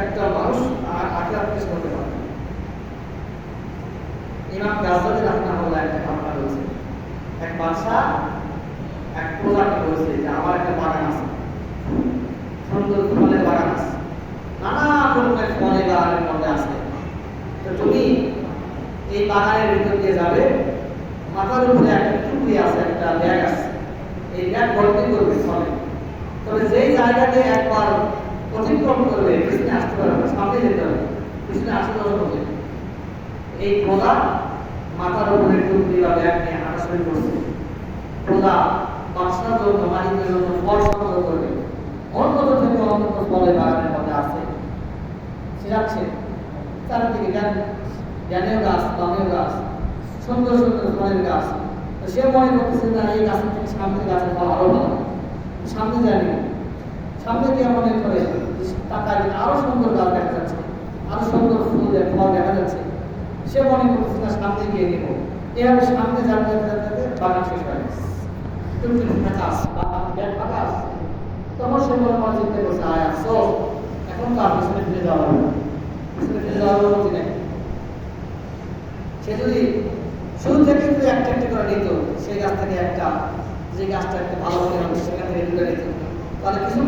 একটা মানুষ আর আখেরাত পেশ করতে পারে ইমাম গাজদালি রাহমাহুল্লাহ একটা ঘটনা রয়েছে এক বাদশাহ এক প্রজাকে বলছে যে, আমার একটা বাগান আছে। সুন্দর ফলের বাগান আছে। নানা রকমের ফল বাগানের মধ্যে আছে। তো তুমি এই বাগানের ভিতর দিয়ে যাবে। মাথার উপরে একটা টুকরি আছে, একটা ব্যাগ আছে। এই ব্যাগ ভর্তি করবে ফলে। তবে যেই জায়গাতে একবার অতিক্রম সামনে যেতে থেকে অন্যত ফলের বাগানের মধ্যে আছে, সে যাচ্ছে। চারিদিকে জ্ঞান জ্ঞানের গাছ বামের গাছ, সুন্দর সুন্দর ফলের গাছ। সে মনে করতেছে এই গাছের থেকে গাছের সামনে যায়নি। সামনে গিয়ে মনে করে টাকা দিলে আরও সুন্দর গাছ দেখা যাচ্ছে, আরও সুন্দর ফুল ফল দেখা যাচ্ছে। সে মনে না, সামনে গিয়ে এভাবে সামনে যাতে বাগান শেষ সে এখন তো যাওয়া সে যদি শুরু থেকে একটা একটা করে নিত, সেই গাছ থেকে একটা, যে গাছটা একটা ভালো নিত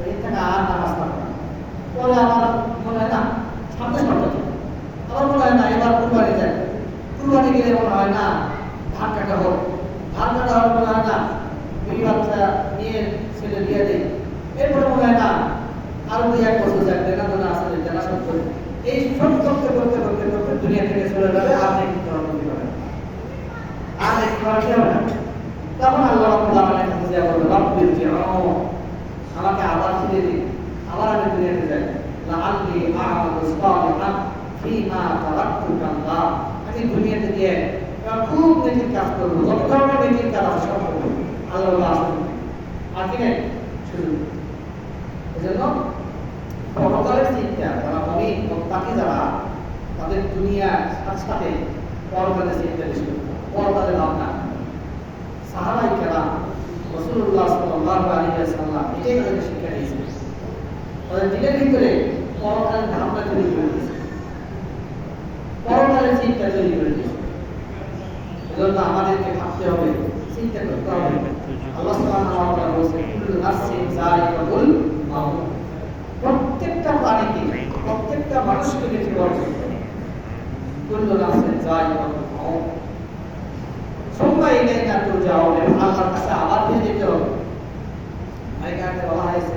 এর থেকে আর নামাজ পড়ব না। পরে আমার মনে হয়, না, সামনে সপ্তাহ আমার মনে হয়, না, এবার কুরবানি যায় কুরবানি গেলে মনে হয়, না ধান কাটা হোক। ধান কাটা হলে মনে হয়, না বিড়ি বাচ্চা নিয়ে ছেলে দিয়ে দেয় এরপরে মনে হয়, না, আরও দুই এক বছর যাক, দেখা তো না আসলে এই সব করতে করতে করতে করতে হবে আর দেখতে হবে না। তখন আল্লাহ রাব্বুল আলামিন কাছে বলবে রব্বির জিরও আমাকে আবার আবার আমি দুনিয়াতে যাই লাআল্লি আ'মালু সালিহান ফীমা তারাকতু কাল্লাহ আমি দুনিয়াতে গিয়ে খুব নেকির কাজ করব যত ধরনের নেকির কাজ আছে সব করব। আল্লাহ বলে আর কি নেই? শুধু। এজন্য পরকালের চিন্তা, যারা মমিন, মোত্তাকি যারা, তাদের দুনিয়ার সাথে সাথে পরকালের চিন্তা বেশি। পরকালের ভাবনা সাহাবাই কেরাম রসুল্লাহ সাল্লাল্লাহু আলাইহি ওয়াসাল্লাম এটাই তাদের শিক্ষা দিয়েছে তাদের দিলের ভিতরে পরকালের ভাবনা তৈরি করে দিয়েছে। পরকালের চিন্তা তৈরি করে দিয়েছে। এজন্য আমাদেরকে ভাবতে হবে, চিন্তা করতে হবে। আল্লাহ সুবহানাহু ওয়া তাআলা বলেছেন কুল্লু নাফসিন যায়িকাতুল মাউত। প্রত্যেকটা প্রাণীকে, প্রত্যেকটা মানুষকে দেখে বলছে কুল্লু নাফসিন যায়িকাতুল মাউত। সবাই নেই না তো যাও আল্লাহর কাছে আবার ফিরে যেতে হবে। এখানে বলা হয়েছে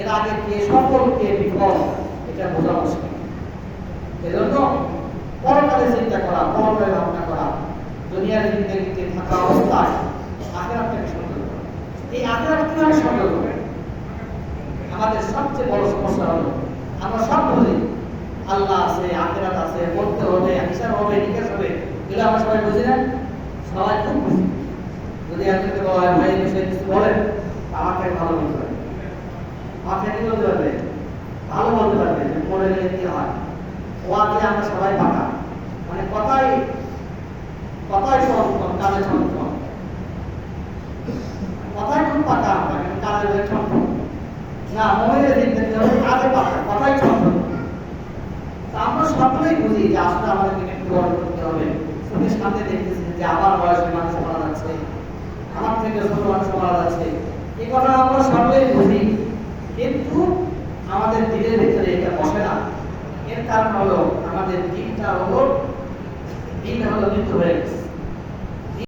এর আগে কে এটা বোঝা মুশকিল। এজন্য পরকালে চিন্তা করা, পরকালে ভাবনা করা, দুনিয়ার জিন্দগিতে থাকা অবস্থায় সুন্দর এই আখেরাত কীভাবে সুন্দর আমাদের সবচেয়ে বড় সমস্যা হলো, আমরা সব বুঝি, আল্লাহ আছে, আখেরাত আছে মরতে হবে, হিসাব হবে, নিকাশ হবে, এগুলো আমরা সবাই বুঝি না? সবাই খুব বুঝি। যদি একজনকে বলেন, আমাকে ভালো বলতে আমাকে বলতে পারবে? ভালো বলতে পারবে যে মরে গেলে কি হয়? ওয়াকে আমরা সবাই পাকা। মানে কথাই কথাই কম কাজে কম কথাই খুব পাকা আমরা কিন্তু কাজে ঠন। না, মনে জিন্দগি হবে কাজে পাকা, কথাই। তা আমরা সকলেই বুঝি যে আসলে আমাদেরকে একটু বড় করতে হবে। চোখের সামনে দেখতেছি যে আমার বয়সে মানুষ মারা যাচ্ছে। আমার থেকে ছোট মানুষ মারা যাচ্ছে। এই কথা আমরা সকলেই বুঝি কিন্তু আমাদের দিলের ভিতরে এটা বসে না এর কারণ হলো আমাদের দিনটা হলো দিন হলো মৃত্যু হয়ে গেছে।